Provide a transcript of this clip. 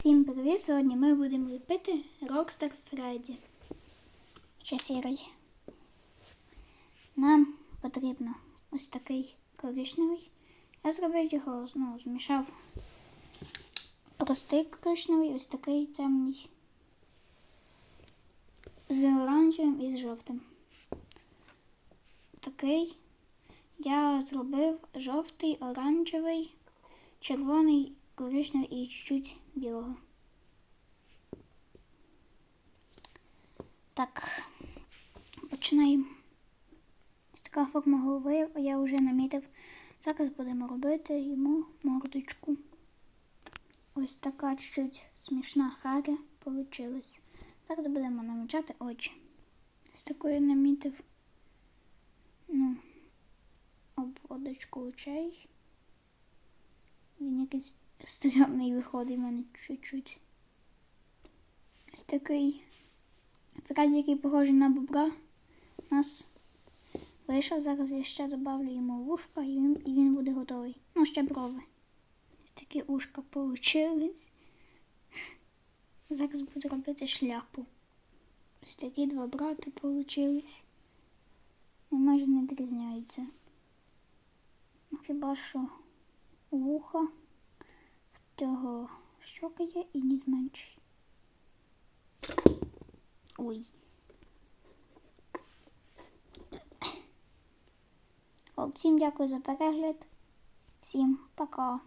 Всім привіт! Сьогодні ми будемо ліпити Rockstar Freddy. Ще сірий. Нам потрібно ось такий коричневий. Я зробив його, ну, змішав простий коричневий, ось такий темний. З оранжевим і з жовтим. Такий я зробив жовтий, оранжевий, червоний, коричневий і чуть-чуть білого. Так, починаємо. Ось така форма голови я вже намітив. Зараз будемо робити йому мордочку. Ось така чуть смішна харя получилась. Зараз будемо намічати очі. Ось такою намітив ну, обводочку очей. Він якийсь стрьомний виходить в мене чуть-чуть. Ось такий Фредді, який похожий на бобра. У нас вийшов. Зараз я ще додавлю йому вушка і він, і він буде готовий. Ну, ще брови. Ось такі ушка получились. Зараз буду робити шляпу. Ось такі два брати получились. І майже не відрізняються. Ну, Хіба що вуха щока є і не менший. Ой. Всім дякую за перегляд. Всім пока.